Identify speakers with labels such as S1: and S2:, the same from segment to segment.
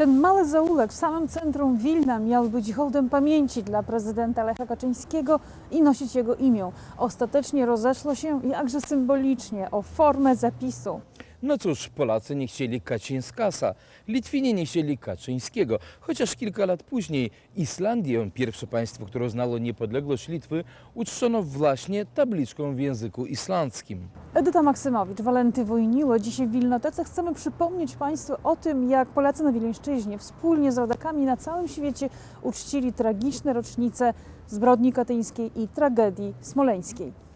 S1: Ten mały zaułek w samym centrum Wilna miał być hołdem pamięci dla prezydenta Lecha Kaczyńskiego i nosić jego imię. Ostatecznie rozeszło się jakże symbolicznie o formę zapisu.
S2: No cóż, Polacy nie chcieli Kaczyńskasa, Litwini nie chcieli Kaczyńskiego, chociaż kilka lat później Islandię, pierwsze państwo, które znało niepodległość Litwy, uczczono właśnie tabliczką w języku islandzkim.
S1: Edyta Maksymowicz, Walenty Wojniło. Dzisiaj w Wilnotece chcemy przypomnieć Państwu o tym, jak Polacy na Wileńszczyźnie wspólnie z rodakami na całym świecie uczcili tragiczne rocznice zbrodni katyńskiej i tragedii smoleńskiej.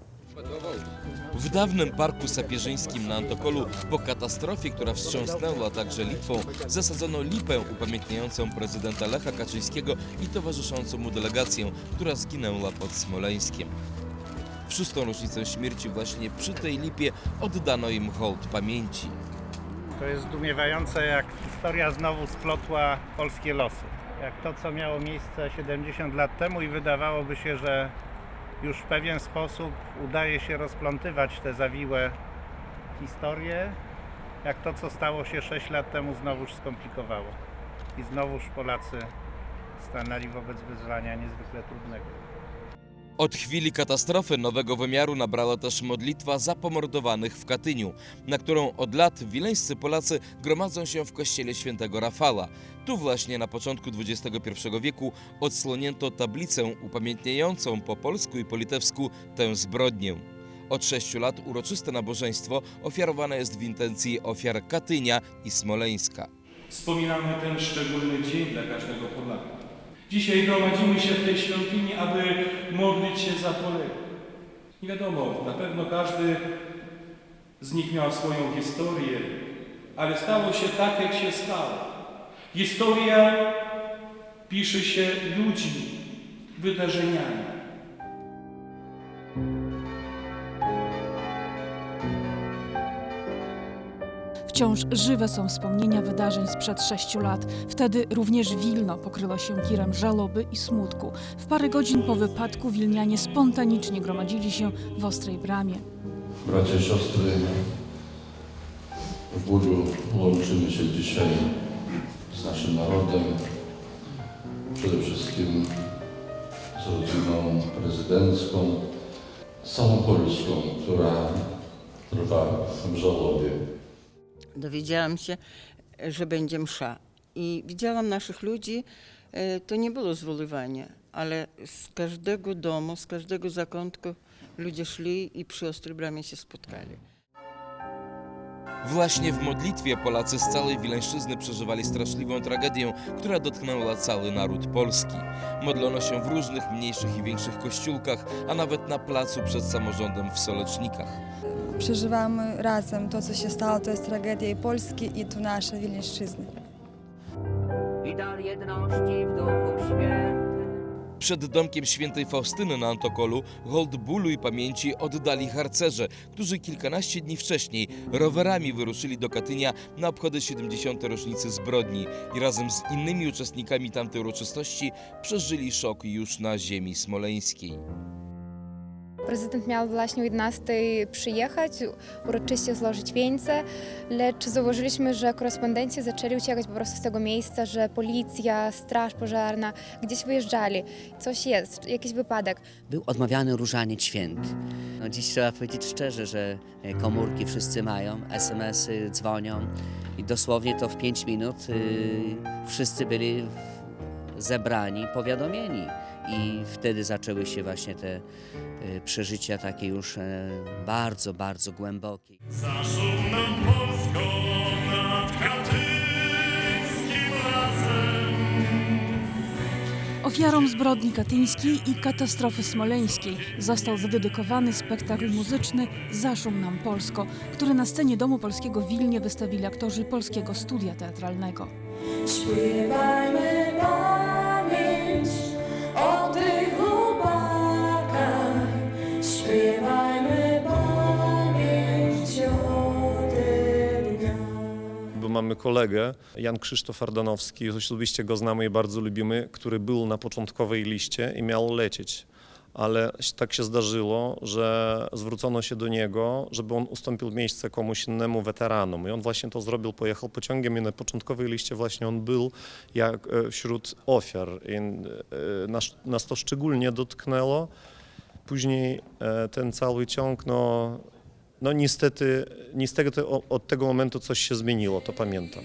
S2: W dawnym parku sapieżyńskim na Antokolu po katastrofie, która wstrząsnęła także Litwą, zasadzono lipę upamiętniającą prezydenta Lecha Kaczyńskiego i towarzyszącą mu delegację, która zginęła pod Smoleńskiem. W szóstą rocznicę śmierci właśnie przy tej lipie oddano im hołd pamięci.
S3: To jest zdumiewające, jak historia znowu splotła polskie losy. Jak to, co miało miejsce 70 lat temu i wydawałoby się, że już w pewien sposób udaje się rozplątywać te zawiłe historie, jak to, co stało się 6 lat temu, znowuż skomplikowało. I znowuż Polacy stanęli wobec wyzwania niezwykle trudnego.
S2: Od chwili katastrofy nowego wymiaru nabrała też modlitwa za pomordowanych w Katyniu, na którą od lat wileńscy Polacy gromadzą się w kościele świętego Rafała. Tu właśnie na początku XXI wieku odsłonięto tablicę upamiętniającą po polsku i po litewsku tę zbrodnię. Od sześciu lat uroczyste nabożeństwo ofiarowane jest w intencji ofiar Katynia i Smoleńska.
S4: Wspominamy ten szczególny dzień dla każdego Polaka. Dzisiaj gromadzimy się w tej świątyni, aby modlić się za poległych. Nie wiadomo, na pewno każdy z nich miał swoją historię, ale stało się tak, jak się stało. Historia pisze się ludźmi, wydarzeniami.
S1: Wciąż żywe są wspomnienia wydarzeń sprzed sześciu lat. Wtedy również Wilno pokryło się kirem żałoby i smutku. W parę godzin po wypadku wilnianie spontanicznie gromadzili się w Ostrej Bramie.
S5: Bracia i siostry, w bólu łączymy się dzisiaj z naszym narodem, przede wszystkim z rodziną prezydencką, z całą Polską, która trwa w żałobie.
S6: Dowiedziałam się, że będzie msza. I widziałam naszych ludzi, e, to nie było zwoływanie, ale z każdego domu, z każdego zakątku ludzie szli i przy Ostrej Bramie się spotkali.
S2: Właśnie w modlitwie Polacy z całej Wileńszczyzny przeżywali straszliwą tragedię, która dotknęła cały naród polski. Modlono się w różnych mniejszych i większych kościółkach, a nawet na placu przed samorządem w Solecznikach.
S7: Przeżywamy razem to, co się stało, to jest tragedia i Polski, i tu nasza Wileńszczyzny.
S8: i dar jedności w Duchu Świętym.
S2: Przed domkiem świętej Faustyny na Antokolu hołd bólu i pamięci oddali harcerze, którzy kilkanaście dni wcześniej rowerami wyruszyli do Katynia na obchody 70. rocznicy zbrodni i razem z innymi uczestnikami tamtej uroczystości przeżyli szok już na ziemi smoleńskiej.
S9: Prezydent miał właśnie o 11 przyjechać, uroczyście złożyć wieńce, lecz zauważyliśmy, że korespondenci zaczęli uciekać po prostu z tego miejsca, że policja, straż pożarna gdzieś wyjeżdżali. Coś jest, jakiś wypadek.
S8: Był odmawiany różaniec święty. No dziś trzeba powiedzieć szczerze, że e, komórki wszyscy mają, SMS-y dzwonią i dosłownie to w 5 minut y, wszyscy byli zebrani, powiadomieni. I wtedy zaczęły się właśnie te przeżycia takie już e, bardzo, bardzo głębokie.
S4: Zaszł nam Polską nad katyńskim.
S1: Ofiarom zbrodni katyńskiej i katastrofy smoleńskiej został zadedykowany spektakl muzyczny Zaszum nam Polsko, który na scenie Domu Polskiego w Wilnie wystawili aktorzy Polskiego Studia Teatralnego.
S10: Śpiewajmy pamięć
S11: mamy kolegę, Jan Krzysztof Ardanowski, osobiście go znamy i bardzo lubimy, który był na początkowej liście i miał lecieć. ale tak się zdarzyło, że zwrócono się do niego, żeby on ustąpił miejsce komuś innemu weteranom. I on właśnie to zrobił, pojechał pociągiem i na początkowej liście właśnie on był jak e, wśród ofiar. I e, nas, nas to szczególnie dotknęło. Później e, ten cały ciąg, no, no niestety, niestety od tego momentu coś się zmieniło, to pamiętam.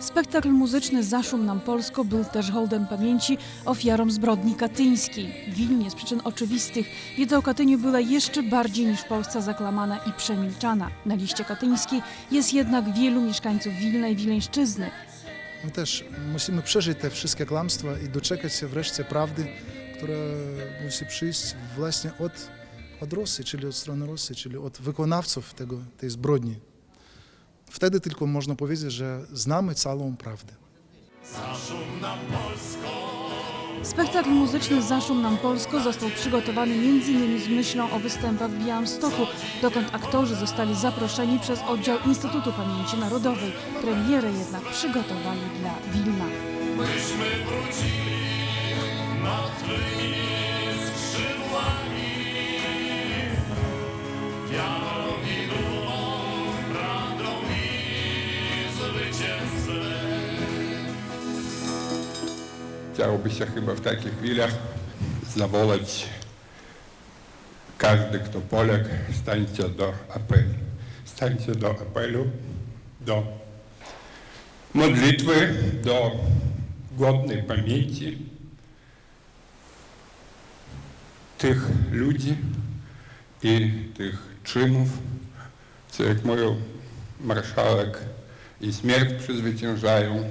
S1: Spektakl muzyczny Zaszum nam Polsko był też hołdem pamięci ofiarom zbrodni katyńskiej. W Wilnie z przyczyn oczywistych wiedza o Katyniu była jeszcze bardziej niż w Polsce zaklamana i przemilczana. Na liście katyńskiej jest jednak wielu mieszkańców Wilna i Wileńszczyzny.
S12: My też musimy przeżyć te wszystkie kłamstwa i doczekać się wreszcie prawdy, która musi przyjść właśnie od, od Rosji, czyli od strony Rosji, czyli od wykonawców tego, tej zbrodni. Wtedy tylko można powiedzieć, że znamy całą prawdę.
S1: Spektakl muzyczny Zaszum nam Polsko został przygotowany m.in. z myślą o występach w Białymstoku, dokąd aktorzy zostali zaproszeni przez oddział Instytutu Pamięci Narodowej. Premierę jednak przygotowali dla Wilna.
S13: Chciałoby się chyba w takich chwilach zawołać każdy, kto Polak, stańcie do apelu. Stańcie do apelu, do modlitwy, do godnej pamięci tych ludzi i tych czynów, co jak mówił marszałek, i śmierć przezwyciężają,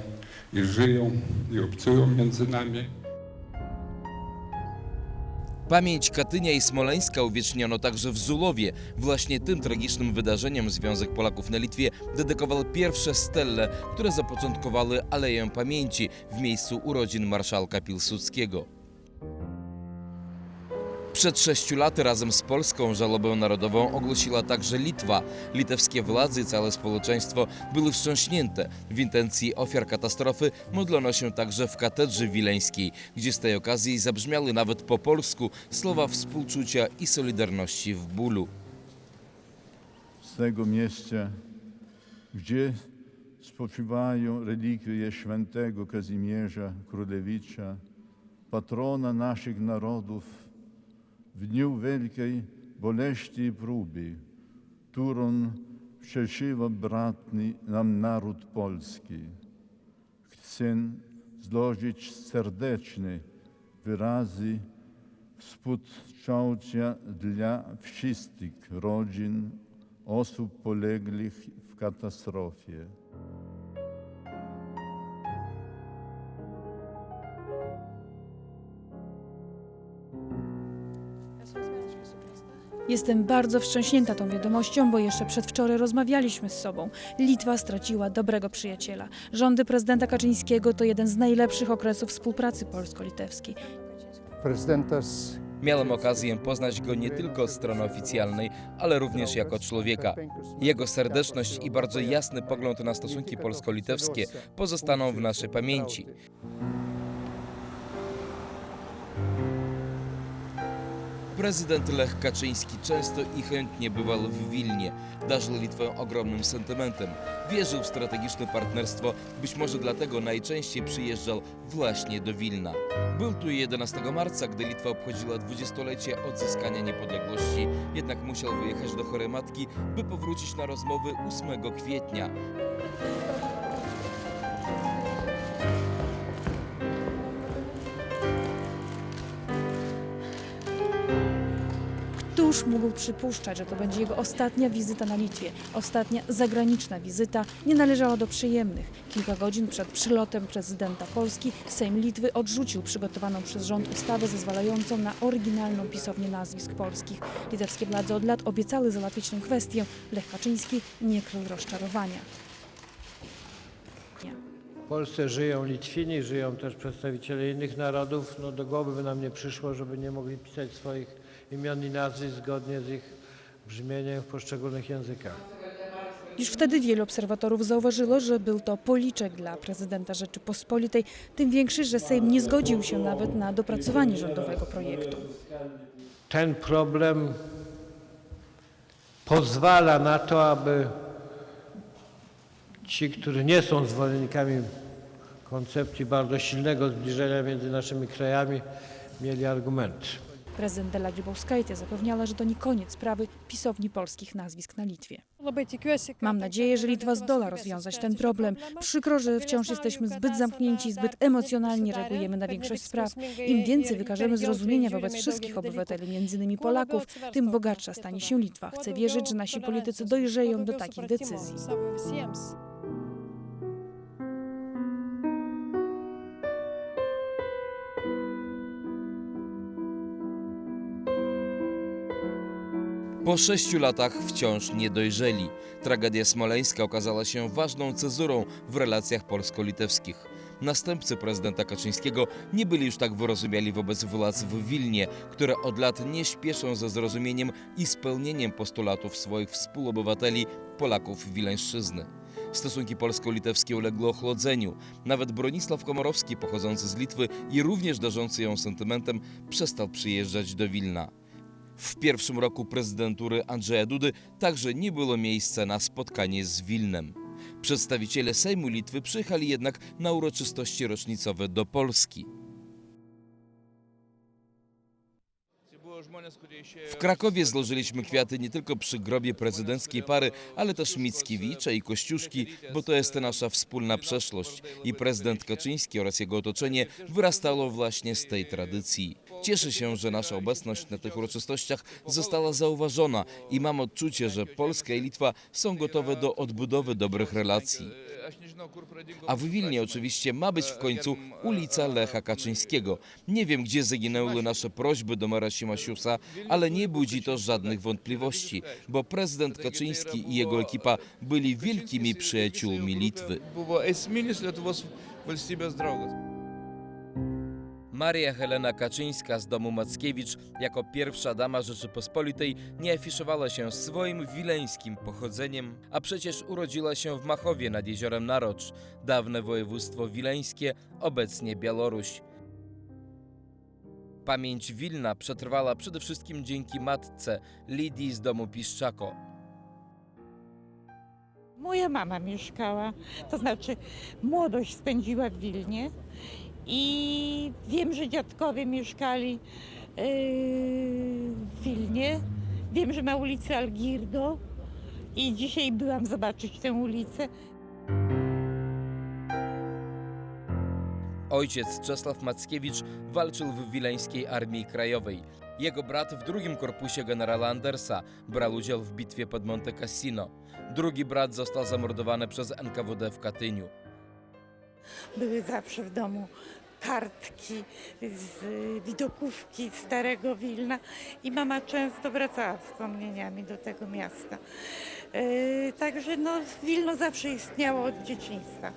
S13: i żyją, i obcują między nami.
S2: Pamięć Katynia i Smoleńska uwieczniono także w Zulowie. Właśnie tym tragicznym wydarzeniom Związek Polaków na Litwie dedykował pierwsze stelle, które zapoczątkowały Aleję Pamięci w miejscu urodzin marszałka Pilsudskiego. Przed sześciu laty razem z Polską żalobę narodową ogłosiła także Litwa. Litewskie władze i całe społeczeństwo były wstrząśnięte. W intencji ofiar katastrofy modlono się także w katedrze wileńskiej, gdzie z tej okazji zabrzmiały nawet po polsku słowa współczucia i solidarności w bólu.
S14: z tego miejsca, gdzie spoczywają relikwie świętego Kazimierza Królewicza, patrona naszych narodów, w dniu wielkiej boleści i próby, którą przeżywa bratni nam naród polski. Chcę złożyć serdeczne wyrazy współczucia dla wszystkich rodzin osób poległych w katastrofie.
S1: Jestem bardzo wstrząśnięta tą wiadomością, bo jeszcze przedwczoraj rozmawialiśmy z sobą. Litwa straciła dobrego przyjaciela. Rządy prezydenta Kaczyńskiego to jeden z najlepszych okresów współpracy polsko-litewskiej.
S12: Prezydenta z
S2: Miałem okazję poznać go nie tylko od strony oficjalnej, ale również jako człowieka. Jego serdeczność i bardzo jasny pogląd na stosunki polsko-litewskie pozostaną w naszej pamięci. Prezydent Lech Kaczyński często i chętnie bywał w Wilnie. Darzył Litwę ogromnym sentymentem. Wierzył w strategiczne partnerstwo, być może dlatego najczęściej przyjeżdżał właśnie do Wilna. Był tu 11 marca, gdy Litwa obchodziła dwudziestolecie odzyskania niepodległości. Jednak musiał wyjechać do chorej matki, by powrócić na rozmowy 8 kwietnia.
S1: Któż mógł przypuszczać, że to będzie jego ostatnia wizyta na Litwie? Ostatnia zagraniczna wizyta nie należała do przyjemnych. Kilka godzin przed przylotem prezydenta Polski Sejm Litwy odrzucił przygotowaną przez rząd ustawę zezwalającą na oryginalną pisownię nazwisk polskich. Litewskie władze od lat obiecały załatwić tę kwestię. Lech Kaczyński nie krył rozczarowania.
S15: W Polsce żyją Litwini, żyją też przedstawiciele innych narodów. No do głowy by nam nie przyszło, żeby nie mogli pisać swoich imion i nazwisk zgodnie z ich brzmieniem w poszczególnych językach.
S1: Już wtedy wielu obserwatorów zauważyło, że był to policzek dla prezydenta Rzeczypospolitej, tym większy, że Sejm nie zgodził się nawet na dopracowanie rządowego projektu.
S15: Ten problem pozwala na to, aby ci, którzy nie są zwolennikami koncepcji bardzo silnego zbliżenia między naszymi krajami, mieli argumenty.
S1: Prezydent Dalia Grybauskaitė zapewniała, że to nie koniec sprawy pisowni polskich nazwisk na Litwie. Mam nadzieję, że Litwa zdola rozwiązać ten problem. Przykro, że wciąż jesteśmy zbyt zamknięci, zbyt emocjonalnie reagujemy na większość spraw. Im więcej wykażemy zrozumienia wobec wszystkich obywateli, między innymi Polaków, tym bogatsza stanie się Litwa. Chcę wierzyć, że nasi politycy dojrzeją do takich decyzji.
S2: Po sześciu latach wciąż nie dojrzeli. Tragedia smoleńska okazała się ważną cezurą w relacjach polsko-litewskich. Następcy prezydenta Kaczyńskiego nie byli już tak wyrozumiali wobec władz w Wilnie, które od lat nie śpieszą ze zrozumieniem i spełnieniem postulatów swoich współobywateli, Polaków Wileńszczyzny. Stosunki polsko-litewskie uległy ochłodzeniu. Nawet Bronisław Komorowski, pochodzący z Litwy i również darzący ją sentymentem, przestał przyjeżdżać do Wilna. W pierwszym roku prezydentury Andrzeja Dudy także nie było miejsca na spotkanie z Wilnem. Przedstawiciele Sejmu Litwy przyjechali jednak na uroczystości rocznicowe do Polski. W Krakowie złożyliśmy kwiaty nie tylko przy grobie prezydenckiej pary, ale też Mickiewicza i Kościuszki, bo to jest nasza wspólna przeszłość i prezydent Kaczyński oraz jego otoczenie wyrastało właśnie z tej tradycji. Cieszę się, że nasza obecność na tych uroczystościach została zauważona i mam odczucie, że Polska i Litwa są gotowe do odbudowy dobrych relacji. A w Wilnie oczywiście ma być w końcu ulica Lecha Kaczyńskiego. Nie wiem, gdzie zaginęły nasze prośby do mera Simasiusa, ale nie budzi to żadnych wątpliwości, bo prezydent Kaczyński i jego ekipa byli wielkimi przyjaciółmi Litwy. Maria Helena Kaczyńska z domu Mackiewicz jako pierwsza dama Rzeczypospolitej nie afiszowała się swoim wileńskim pochodzeniem, a przecież urodziła się w Machowie nad jeziorem Narocz, dawne województwo wileńskie, obecnie Białoruś. Pamięć Wilna przetrwała przede wszystkim dzięki matce Lidii z domu Piszczako.
S16: Moja mama mieszkała, to znaczy młodość spędziła w Wilnie i wiem, że dziadkowie mieszkali yy, w Wilnie. Wiem, że na ulicy Algirdo i dzisiaj byłam zobaczyć tę ulicę.
S2: Ojciec Czesław Mackiewicz walczył w Wileńskiej Armii Krajowej. Jego brat w drugim korpusie generała Andersa brał udział w bitwie pod Monte Cassino. Drugi brat został zamordowany przez NKWD w Katyniu.
S16: Były zawsze w domu kartki z widokówki Starego Wilna i mama często wracała wspomnieniami do tego miasta. Yy, Także no, Wilno zawsze istniało od dzieciństwa.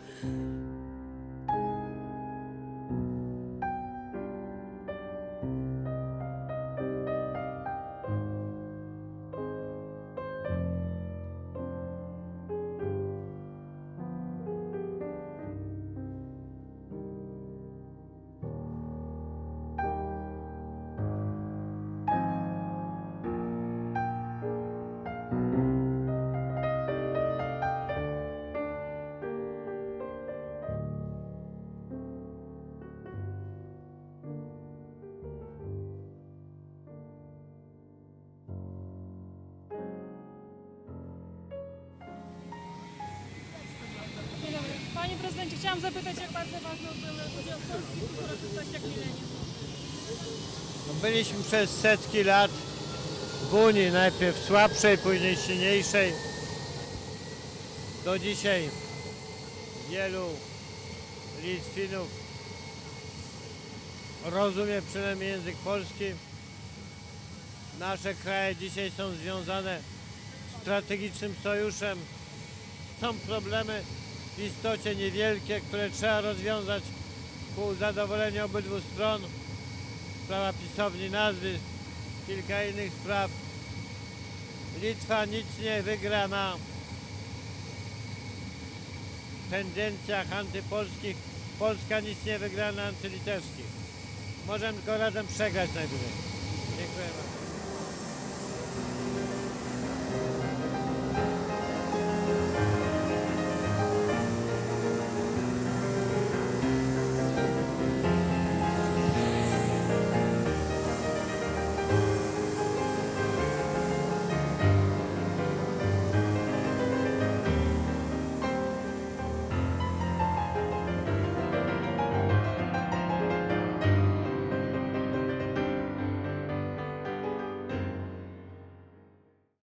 S1: Prezydencie, chciałam zapytać, jak bardzo ważny był udział Polski w uroczystościach milenium.
S15: No byliśmy przez setki lat w Unii, najpierw słabszej, później silniejszej. Do dzisiaj wielu Litwinów rozumie przynajmniej język polski. Nasze kraje dzisiaj są związane strategicznym sojuszem. Są problemy w istocie niewielkie, które trzeba rozwiązać ku zadowoleniu obydwu stron sprawa pisowni nazwy, kilka innych spraw. Litwa nic nie wygra na tendencjach antypolskich Polska nic nie wygra na antylitewskich. Możemy tylko razem przegrać najwyżej. Dziękuję bardzo.